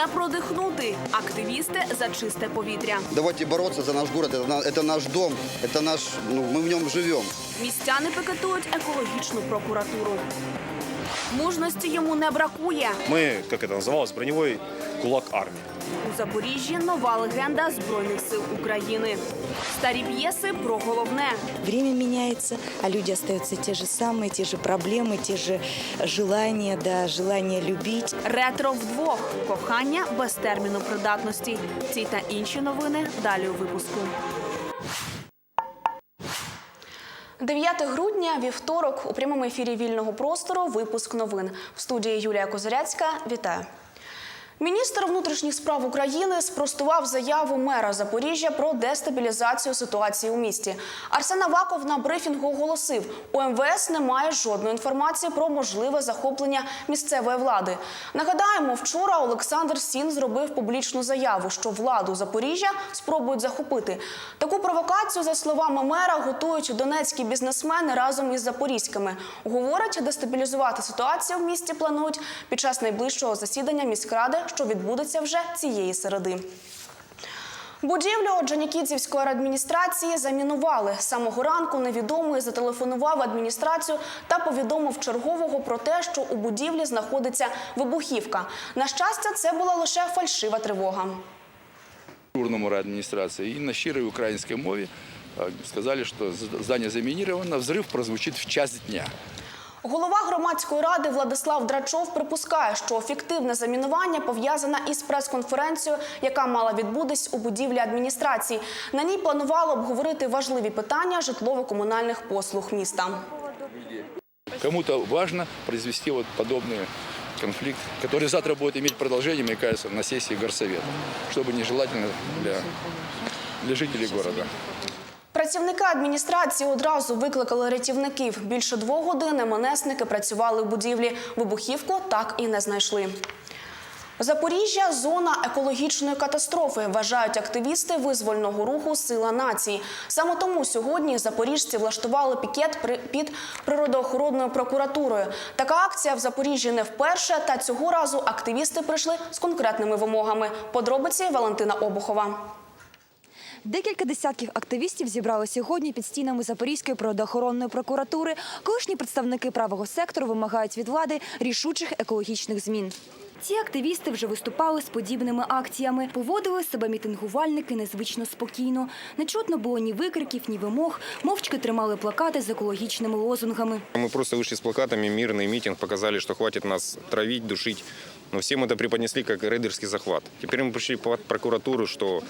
не продихнути. Активісти за чисте повітря. Давайте бороться за наш город. Это, на- это наш дом, это наш, ну, мы в нем живем. Містяни пикетують екологічну прокуратуру. Мужності йому не бракує. Мы, как это называлось, броневой кулак армии. У Запоріжжі нова легенда Збройних сил України. Старі п'єси про головне. Время меняется, а люди остаются те же самые, те же проблемы, те же желания, да, желание любить. Ретро вдвох. Кохання без терміну придатності. Ці та інші новини далі у випуску. 9 грудня, вівторок, у прямому ефірі вільного простору. Випуск новин в студії Юлія Козиряцька. Вітаю. Міністр внутрішніх справ України спростував заяву мера Запоріжжя про дестабілізацію ситуації у місті. Арсен Аваков на брифінгу оголосив, у МВС немає жодної інформації про можливе захоплення місцевої влади. Нагадаємо, вчора Олександр Сін зробив публічну заяву, що владу Запоріжжя спробують захопити. Таку провокацію, за словами мера, готують донецькі бізнесмени разом із запорізькими. Говорять, дестабілізувати ситуацію в місті планують під час найближчого засідання міськради, що відбудеться вже цієї середи. Будівлю Джанікідзівської адміністрації замінували. Самого ранку невідомий зателефонував адміністрацію та повідомив чергового про те, що у будівлі знаходиться вибухівка. На щастя, це була лише фальшива тривога. дежурному райадминистрации и на щирой украинской мове э, сказали, что з- здание заминировано, взрыв прозвучит в час дня. Голова громадської ради Владислав Драчов припускає, що фіктивне замінування пов'язане із прес-конференцією, яка мала відбутись у будівлі адміністрації. На ній планувало обговорити важливі питання житлово-комунальних послуг міста. Кому-то важно произвести вот подобный конфликт, который завтра будет иметь продолжение, мне кажется, на сессии горсовета, чтобы нежелательно для, для жителей города. Працівники адміністрації одразу викликали рятівників. Більше двох годин МНСники працювали в будівлі. Вибухівку так і не знайшли. Запоріжжя зона екологічної катастрофи, вважають активісти визвольного руху Сила нації. Саме тому сьогодні запоріжці влаштували пікет під природоохоронною прокуратурою. Така акція в Запоріжжі не вперше, та цього разу активісти прийшли з конкретними вимогами. Подробиці Валентина Обухова. Декілька десятків активістів зібрали сьогодні під стінами Запорізької природоохоронної прокуратури. Колишні представники правого сектору вимагають від влади рішучих екологічних змін. Ці активісти вже виступали з подібними акціями. Поводили себе мітингувальники незвично спокійно. Не чутно було ні викриків, ні вимог. Мовчки тримали плакати з екологічними лозунгами. Мы просто вышли с плакатами, мирный митинг, показали, что хватит нас травить, душить. Но всем это преподнесли как рейдерский захват. Теперь мы пришли в прокуратуру, что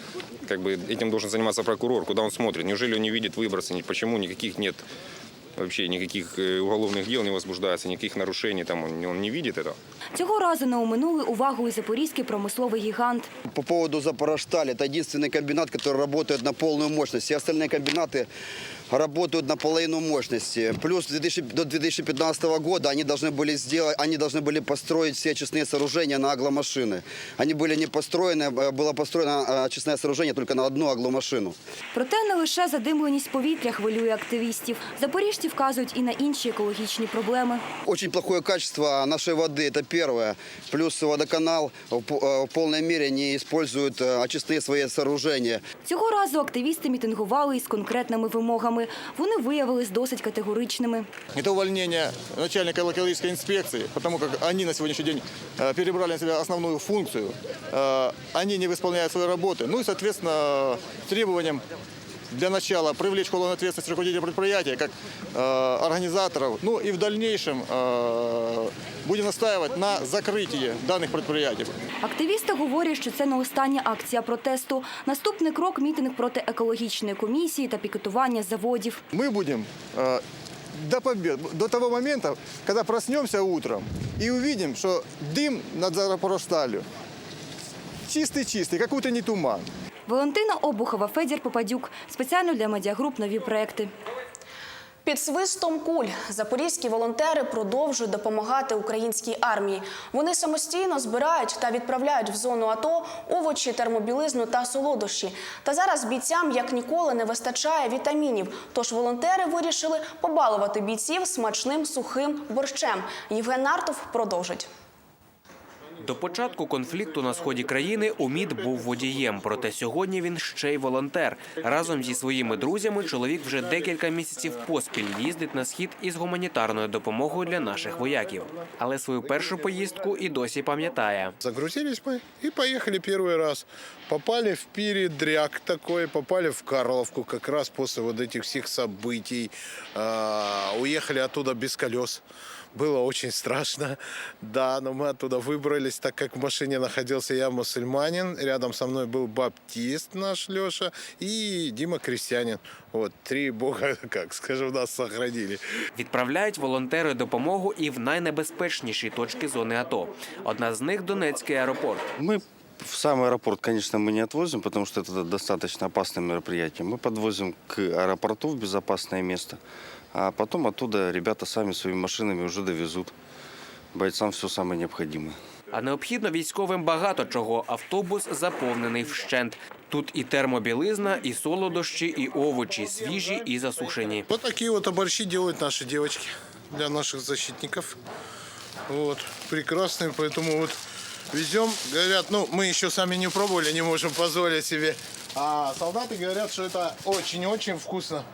как бы этим должен заниматься прокурор, куда он смотрит. Неужели он не видит выбросы, ни- почему никаких нет вообще никаких э, уголовных дел не возбуждается, никаких нарушений, там он, он не видит этого. Цього разу не оминули увагу і запорізький промисловий гігант. По поводу Запорожстали, это единственный комбинат, который работает на полную мощность. Все остальные комбинаты работают на половину мощности. Плюс 2000 до 2015 года они должны были сделать, они должны были построить все очистные сооружения на агломашины. Они были не построены, э, было построено э, очистное сооружение только на одну агломашину. Проте не лише задимленість повітря хвилює активістів. Запоріжці вказують і на інші екологічні проблеми. Очень плохое качество нашей воды, это первое. Плюс водоканал в по- э, в полной мере не использует э, очистные свои сооружения. Цього разу активісти мітингували із конкретними вимогами. Вони виявились досить категоричними. Это увольнение начальника экологической инспекции, потому как они на сегодняшний день э, перебрали на себя основную функцию. Э, Они не выполняют свои работы. Ну и, соответственно, требованием для начала привлечь к уголовной ответственности руководителя предприятия как э, организаторов. Ну и в дальнейшем э, будем настаивать на закрытии данных предприятий. Активісти говорять, що це не остання акція протесту. Наступний крок мітинг проти екологічної комісії та пікетування заводів. Мы будем э, до побед, до того момента, когда проснемся утром и увидим, что дым над Запорожсталью чистый-чистый, как утренний туман. Валентина Обухова, Федір Попадюк. Спеціально для медіагруп нові проекти. Під свистом куль запорізькі волонтери продовжують допомагати українській армії. Вони самостійно збирають та відправляють в зону АТО овочі, термобілизну та солодощі. Та зараз бійцям як ніколи не вистачає вітамінів. Тож волонтери вирішили побалувати бійців смачним сухим борщем. Євген Нартов продовжить. До початку конфлікту на сході країни Умід був водієм, проте сьогодні він ще й волонтер. Разом зі своїми друзями чоловік вже декілька місяців поспіль їздить на схід із гуманітарною допомогою для наших вояків. Але свою першу поїздку і досі пам'ятає. Загрузились ми і поїхали перший раз. Попали в передряг такой, попали в Карловку как раз после вот этих всех событий. А, уехали оттуда без колес. Было очень страшно, да, но мы оттуда выбрались, так как в машине находился я мусульманин, рядом со мной был баптист наш Леша и Дима Крестьянин. Вот, три бога, как скажем, нас сохранили. Відправляють волонтери допомогу і в найнебезпечніші точки зони АТО. Одна з них Донецький аеропорт. Мы в сам аэропорт, конечно, мы не отвозим, потому что это достаточно опасное мероприятие. Мы подвозим к аэропорту в безопасное место, а потом оттуда ребята сами своими машинами уже довезут бойцам все самое необходимое. А необхідно військовим багато чого. Автобус заповнений вщент. Тут і термобілизна, і солодощі, і овочі, свіжі і засушені. Вот такие вот борщи делают наши девочки для наших защитников. Вот, прекрасные, поэтому вот везем. Говорят, ну, мы еще сами не пробовали, не можем позволить себе. А солдаты говорят, что это очень-очень вкусно.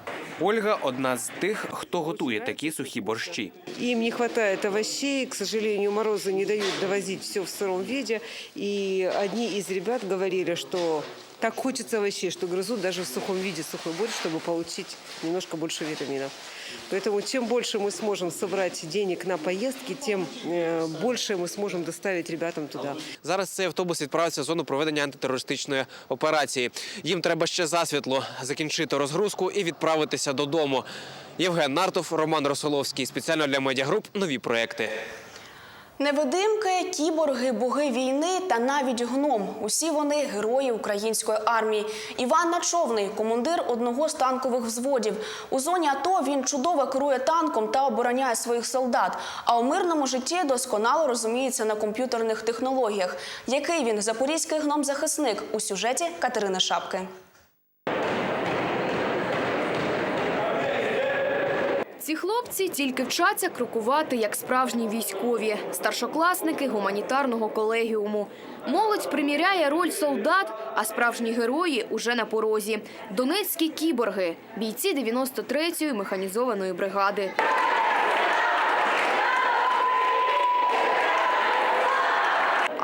Ольга одна з тих, хто готує такі сухі борщі. Им не хватает овощей, к сожалению, морозы не дают довозить все в сыром виде. И одни из ребят говорили, что так хочется овощей, что грызут даже в сухом виде сухой борщ, чтобы получить немножко больше витаминов. Поэтому чем больше мы сможем собрать денег на поездки, тем э, больше мы сможем доставить ребятам туда. Зараз цей автобус відправиться в зону проведення антитерористичної операції. Їм треба ще засвітло закінчити розгрузку і відправитися додому. Євген Нартов, Роман Росоловський. Спеціально для медіагруп нові проекти. Невидимки, кіборги, боги війни та навіть гном. Усі вони герої української армії. Іван Начовний, командир одного з танкових взводів. У зоні АТО він чудово керує танком та обороняє своїх солдат. А у мирному житті досконало розуміється на комп'ютерних технологіях. Який він запорізький гном-захисник у сюжеті Катерини Шапки. Ці хлопці тільки вчаться крокувати як справжні військові, старшокласники гуманітарного колегіуму. Молодь приміряє роль солдат, а справжні герої уже на порозі. Донецькі кіборги, бійці 93-ї механізованої бригади.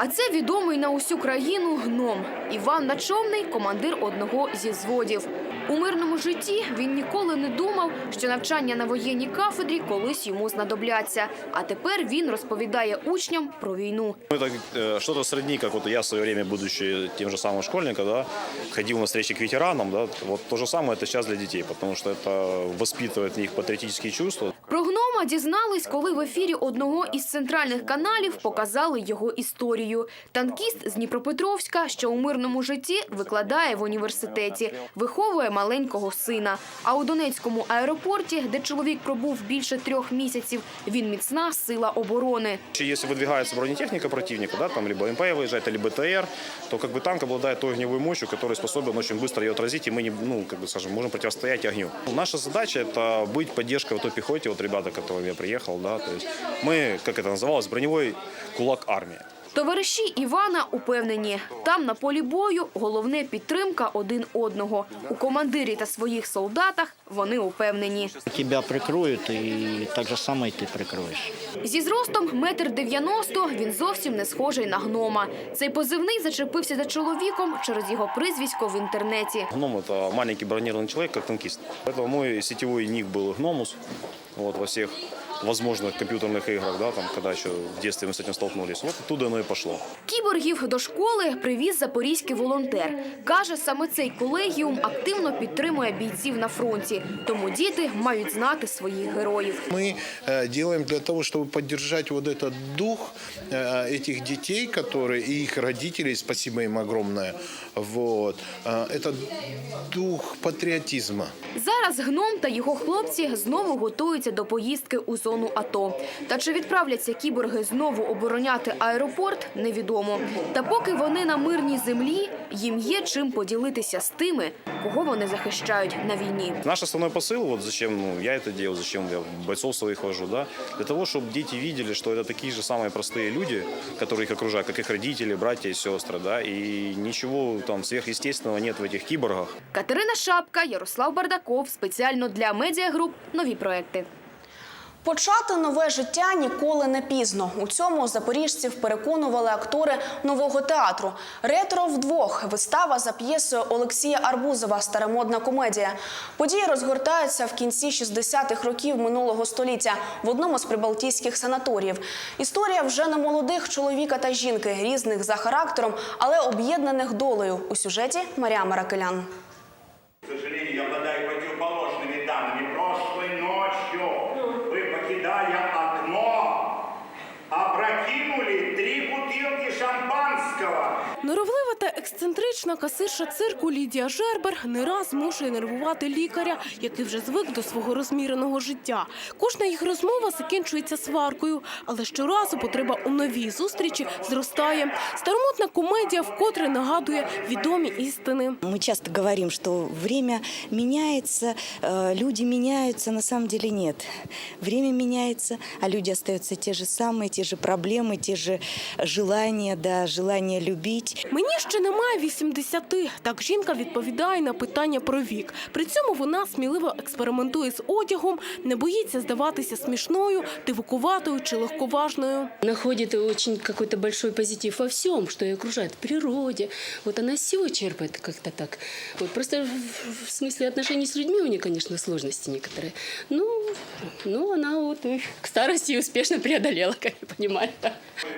А це відомий на усю країну гном. Іван Начовний – командир одного зі взводів. У мирному житті він ніколи не думав, що навчання на воєнній кафедрі колись йому знадобляться. А тепер він розповідає учням про війну. Ну, Это э, что-то сродни, как вот я в свое время, будучи тем же самым школьником, да, ходил на встречи к ветеранам, да, вот то же самое это сейчас для детей, потому что это воспитывает в них патриотические чувства. Про гнома дізнались, коли в ефірі одного із центральних каналів показали його історію. Танкіст з Дніпропетровська, що у мирному житті викладає в університеті, виховує маленького сина. А у Донецькому аеропорті, де чоловік пробув більше трьох місяців, він міцна сила оборони. Если выдвигается бронетехника противника, да, там либо МП выезжает, либо БТР, то как бы танк обладает той огневой мощью, который способен очень быстро ее отразить, и мы не, ну, как бы, скажем, можем противостоять огню. Наша задача это быть поддержкой вот той пехоте, вот ребята, к которым я приехал, да, то есть мы, как это называлось, броневой кулак армии. Товариші Івана упевнені, там на полі бою головне підтримка один одного. У командирі та своїх солдатах вони упевнені. Тебя прикроют, и так же самое и ты прикроешь. Зі зростом метр дев'яносто він зовсім не схожий на гнома. Цей позивний зачепився за чоловіком через його прізвисько в інтернеті. Гном это маленький бронированный человек, как танкист. Поэтому мой сетевой ник был Гномус вот, во всех возможных компьютерных играх, да, там, когда еще в детстве мы с этим столкнулись. Вот оттуда оно и пошло. Кіборгів до школи привіз запорізький волонтер. Каже, саме цей колегіум активно підтримує бійців на фронті. Тому діти мають знати своїх героїв. Мы э, делаем для того, чтобы поддержать вот этот дух э, этих детей, которые и их родителей, спасибо им огромное. Вот. Э, Это дух патриотизма. Зараз гном та його хлопці знову готують готується до поїздки у зону АТО. Та чи відправляться кіборги знову обороняти аеропорт, невідомо. Та поки вони на мирній землі, їм є чим поділитися з тими, кого вони захищають на війні. Наш основной посыл, вот зачем ну, я это делаю, зачем я бойцов своих вожу, да, для того, чтобы дети видели, что это такие же самые простые люди, которые их окружают, как их родители, братья и сестры, да, и ничего там сверхъестественного нет в этих киборгах. Катерина Шапка, Ярослав Бардаков. Спеціально для медіагруп нові проекти. Почати нове життя ніколи не пізно. У цьому запоріжців переконували актори нового театру. Ретро вдвох вистава за п'єсою Олексія Арбузова Старомодна комедія. Події розгортаються в кінці 60-х років минулого століття в одному з прибалтійських санаторіїв. Історія вже не молодих чоловіка та жінки, різних за характером, але об'єднаних долею. У сюжеті Марія Маракелян. Норовлива та ексцентрична касирша цирку Лідія Жербер не раз змушує нервувати лікаря, який вже звик до свого розміреного життя. Кожна їх розмова закінчується сваркою, але щоразу потреба у новій зустрічі зростає. Старомодна комедія вкотре нагадує відомі істини. Мы часто говорим, что время меняется, э, люди меняются, на самом деле нет. Время меняется, а люди остаются те же самые, те же проблемы, те же желания, да, желание любить. Мені ще немає 80. Так жінка відповідає на питання про вік. При цьому вона сміливо експериментує з одягом, не боїться здаватися смішною, дивукуватою чи легковажною. находит очень какой-то большой позитив во всем, что ее окружает, в природе. Вот она все черпает как-то так. Вот просто в, в смысле отношений с людьми у нее, конечно, сложности некоторые. Ну, ну она вот их к старости успешно преодолела, как я понимаю.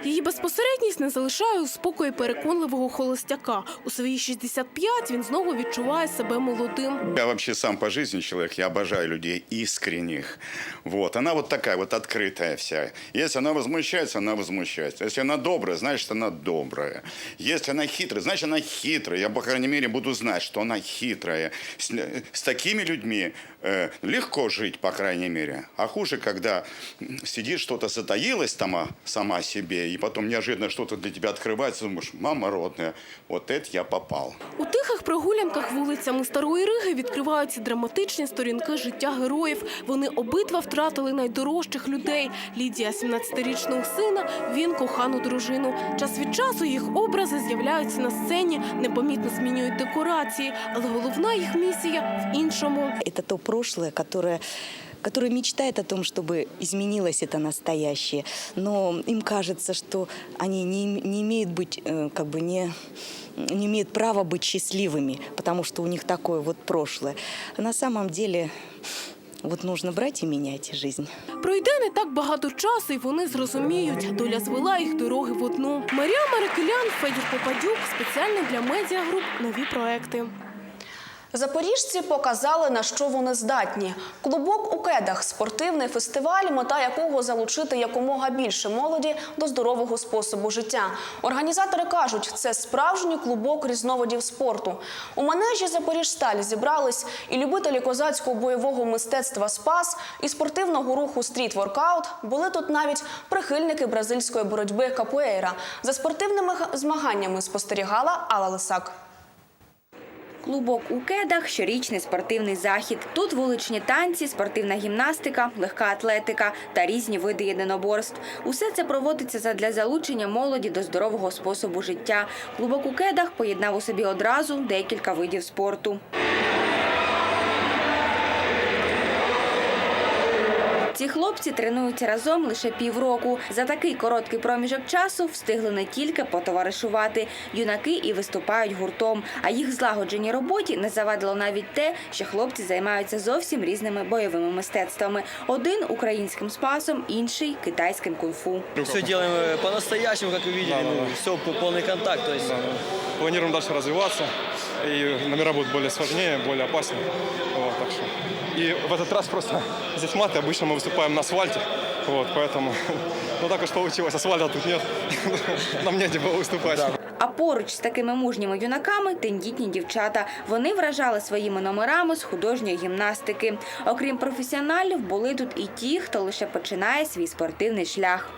Її безпосередність не залишає у спокої переконливого холостяка. У свої 65 він знову відчуває себе молодим. Я вообще сам по жизни человек, я обожаю людей искренних. Вот, она вот такая вот открытая вся. Если она возмущается, она возмущается. Если она добрая, значит, она добрая. Если она хитрая, значит, она хитрая. Я, по крайней мере, буду знать, что она хитрая. С, с такими людьми э, легко жить, по крайней мере. А хуже, когда м, сидит, что-то затаилась сама, сама себе, и потом неожиданно что-то для тебя открывается, думаешь, мама родная, вот это я попал. У тихих прогулянках вулицями Старої Риги відкриваються драматичні сторінки життя героїв. Вони обидва втратили найдорожчих людей. Лідія 17-річного сина, він кохану дружину. Час від часу їх образи з'являються на сцені, непомітно змінюють декорації, але головна їх місія в іншому. Это то прошлое, которое которое мечтает о том, чтобы изменилось это настоящее. Но им кажется, что они не, им- не имеют быть, э, как бы не, не имеют права быть счастливыми, потому что у них такое вот прошлое. А на самом деле вот нужно брать и менять жизнь. Пройде не так багато часу, і вони зрозуміють, доля звела їх дороги в одну. Марія Марикелян, Федір Попадюк, спеціально для медіагруп нові проекти. Запоріжці показали, на що вони здатні. Клубок у кедах спортивний фестиваль, мета якого залучити якомога більше молоді до здорового способу життя. Організатори кажуть, це справжній клубок різновидів спорту. У манежі Запоріжсталь зібрались і любителі козацького бойового мистецтва спас, і спортивного руху стріт-воркаут. Були тут навіть прихильники бразильської боротьби капуейра. За спортивними змаганнями спостерігала Алла Лисак. Клубок у кедах щорічний спортивний захід. Тут вуличні танці, спортивна гімнастика, легка атлетика та різні види єдиноборств. Усе це проводиться задля залучення молоді до здорового способу життя. Клубок у кедах поєднав у собі одразу декілька видів спорту. Ці хлопці тренуються разом лише півроку. За такий короткий проміжок часу встигли не тільки потоваришувати. Юнаки і виступають гуртом. А їх злагодженій роботі не завадило навіть те, що хлопці займаються зовсім різними бойовими мистецтвами. Один українським спасом, інший китайським кунг-фу. Все делаем э, по-настоящему, как вы видели. ну, все полный контакт. То есть... Планируем дальше развиваться, и номера будут более сложнее, более опасные. Вот, так что. И в этот раз просто здесь маты, обычно мы выступаем на асфальте, вот, поэтому, ну так уж получилось, асфальта тут нет, нам негде было выступать. А поруч з такими мужніми юнаками тендітні дівчата. Вони вражали своїми номерами з художньої гімнастики. Окрім професіоналів, були тут і ті, хто лише починає свій спортивний шлях.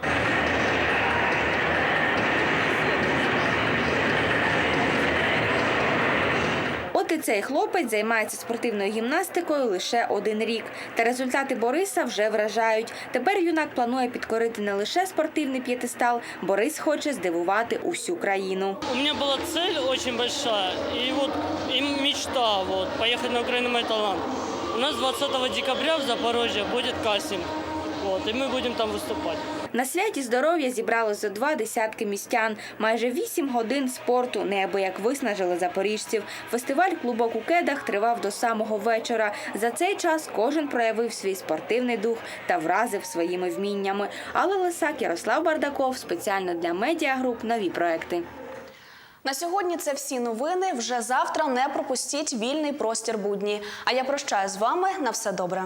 От і цей хлопець займається спортивною гімнастикою лише один рік. Та результати Бориса вже вражають. Тепер юнак планує підкорити не лише спортивний п'єтестал, Борис хоче здивувати усю країну. У меня была цель очень большая, и вот и мечта вот, поехать на Украину «Мой талант». У нас 20 декабря в Запорожье будет кастинг, вот, и мы будем там выступать. На святі здоров'я зібралось зо два десятки містян. Майже вісім годин спорту неабияк виснажили запоріжців. Фестиваль «Клубок у кедах» тривав до самого вечора. За цей час кожен проявив свій спортивний дух та вразив своїми вміннями. Алла Лисак, Ярослав Бардаков. Спеціально для медіагруп нові проекти. На сьогодні це всі новини. Вже завтра не пропустіть вільний простір будні. А я прощаю з вами на все добре.